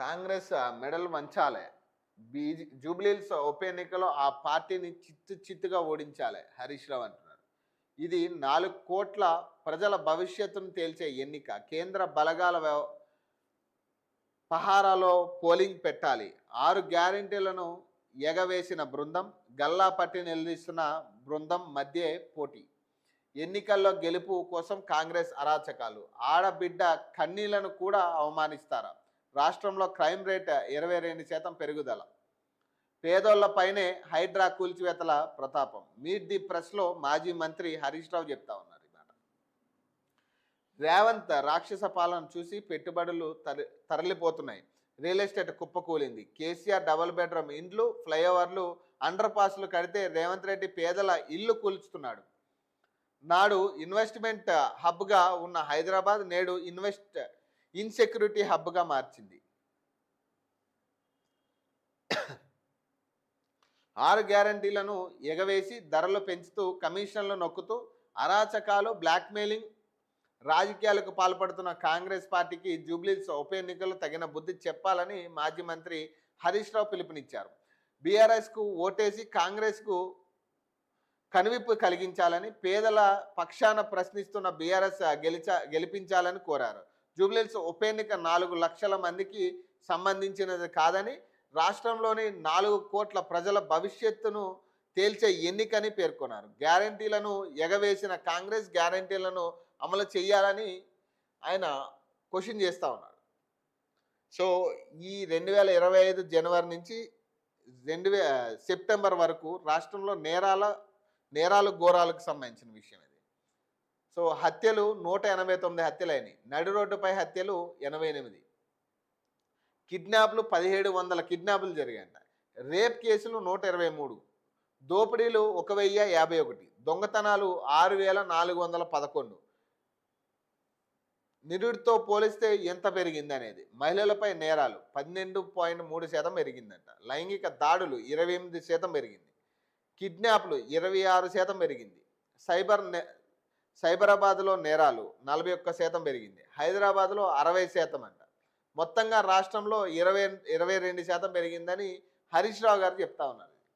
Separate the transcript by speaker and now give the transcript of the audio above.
Speaker 1: కాంగ్రెస్ మెడల్ మంచాలే బీజీ జూబ్లీల్స్ ఉప ఎన్నికలో ఆ పార్టీని చిత్తు చిత్తుగా ఓడించాలి హరీష్ రావు అంటున్నారు. ఇది నాలుగు కోట్ల ప్రజల భవిష్యత్తును తేల్చే ఎన్నిక. కేంద్ర బలగాల పహారాలో పోలింగ్ పెట్టాలి. ఆరు గ్యారెంటీలను ఎగవేసిన బృందం గల్లా పట్టి నిలదీస్తున్న బృందం మధ్య పోటీ. ఎన్నికల్లో గెలుపు కోసం కాంగ్రెస్ అరాచకాలు. ఆడబిడ్డ కన్నీళ్ళను కూడా అవమానిస్తారా? రాష్ట్రంలో క్రైమ్ రేట్ ఇరవై రెండు శాతం పెరుగుదల. పేదోళ్ళపైనే హైడ్రా కూల్చివేతల ప్రతాపం. మీట్ ది ప్రెస్లో మాజీ మంత్రి హరీష్ రావు చెప్తా ఉన్నారు ఈ మాట. రేవంత్ రాక్షస పాలన చూసి పెట్టుబడులు తరలిపోతున్నాయి. రియల్ ఎస్టేట్ కుప్పకూలింది కేసీఆర్ డబుల్ బెడ్రూమ్ ఇండ్లు ఫ్లైఓవర్లు అండర్ పాస్లు కడితే రేవంత్ రెడ్డి పేదల ఇల్లు కూల్చుతున్నాడు. నాడు ఇన్వెస్ట్మెంట్ హబ్గా ఉన్న హైదరాబాద్ నేడు ఇన్వెస్ట్ ఇన్సెక్యూరిటీ హబ్గా మార్చింది. ఆరు గ్యారంటీలను ఎగవేసి ధరలు పెంచుతూ కమిషన్లు నొక్కుతూ అరాచకాలు బ్లాక్మెయిలింగ్ రాజకీయాలకు పాల్పడుతున్న కాంగ్రెస్ పార్టీకి జూబ్లీస్ ఉప ఎన్నికలు తగిన బుద్ధి చెప్పాలని మాజీ మంత్రి హరీష్ రావు పిలుపునిచ్చారు. బీఆర్ఎస్కు ఓటేసి కాంగ్రెస్కు కనువిప్పు కలిగించాలని పేదల పక్షాన ప్రశ్నిస్తున్న బీఆర్ఎస్ గెలిచ గెలిపించాలని కోరారు. జూబ్లీహిల్స్ ఉప ఎన్నిక నాలుగు లక్షల మందికి సంబంధించినది కాదని రాష్ట్రంలోని నాలుగు కోట్ల ప్రజల భవిష్యత్తును తేల్చే ఎన్నికని పేర్కొన్నారు. గ్యారంటీలను ఎగవేసిన కాంగ్రెస్ గ్యారంటీలను అమలు చేయాలని ఆయన క్వశ్చన్ చేస్తూ ఉన్నారు. సో ఈ రెండు వేల ఇరవై ఐదు జనవరి నుంచి రెండు సెప్టెంబర్ వరకు రాష్ట్రంలో నేరాల నేరాలు ఘోరాలకు సంబంధించిన విషయం ఇది. సో హత్యలు నూట ఎనభై తొమ్మిది హత్యలైనవి నడి రోడ్డుపై హత్యలు ఎనభై ఎనిమిది. కిడ్నాప్లు పదిహేడు వందల కిడ్నాపులు జరిగాయంట. రేప్ కేసులు నూట ఇరవై మూడు. దోపిడీలు ఒక వెయ్యి యాభై ఒకటి. దొంగతనాలు ఆరు వేల నాలుగు వందల పదకొండు. నిరుడితో పోలిస్తే ఎంత పెరిగింది అనేది మహిళలపై నేరాలు పన్నెండు పాయింట్ మూడు శాతం పెరిగిందంట. లైంగిక దాడులు ఇరవై ఎనిమిది శాతం పెరిగింది. కిడ్నాప్లు ఇరవై ఆరు శాతం పెరిగింది. సైబర్ సైబరాబాద్లో నేరాలు నలభై ఒక్క శాతం పెరిగింది. హైదరాబాద్లో అరవై శాతం అంట. మొత్తంగా రాష్ట్రంలో ఇరవై ఇరవై రెండు శాతం పెరిగిందని హరీష్ రావు గారు చెప్తా ఉన్నారు.